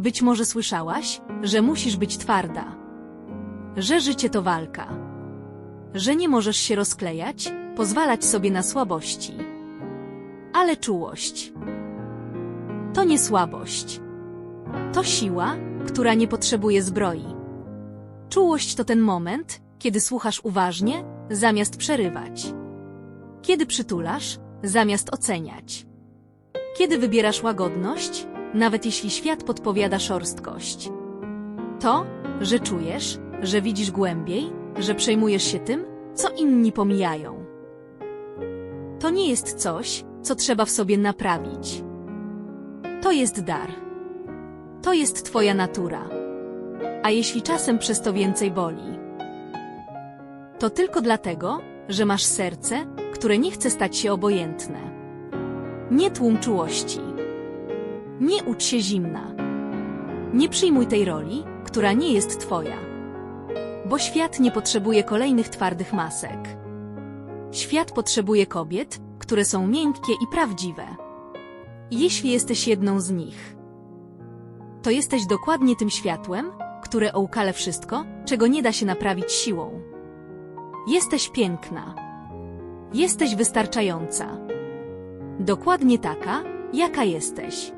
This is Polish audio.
Być może słyszałaś, że musisz być twarda. Że życie to walka. Że nie możesz się rozklejać, pozwalać sobie na słabości. Ale czułość. To nie słabość. To siła, która nie potrzebuje zbroi. Czułość to ten moment, kiedy słuchasz uważnie, zamiast przerywać. Kiedy przytulasz, zamiast oceniać. Kiedy wybierasz łagodność, nawet jeśli świat podpowiada szorstkość. To, że czujesz, że widzisz głębiej, że przejmujesz się tym, co inni pomijają. To nie jest coś, co trzeba w sobie naprawić. To jest dar. To jest Twoja natura. A jeśli czasem przez to więcej boli, to tylko dlatego, że masz serce, które nie chce stać się obojętne. Nie tłum czułości. Nie ucz się zimna. Nie przyjmuj tej roli, która nie jest Twoja. Bo świat nie potrzebuje kolejnych twardych masek. Świat potrzebuje kobiet, które są miękkie i prawdziwe. Jeśli jesteś jedną z nich, to jesteś dokładnie tym światłem, które ołkale wszystko, czego nie da się naprawić siłą. Jesteś piękna. Jesteś wystarczająca. Dokładnie taka, jaka jesteś.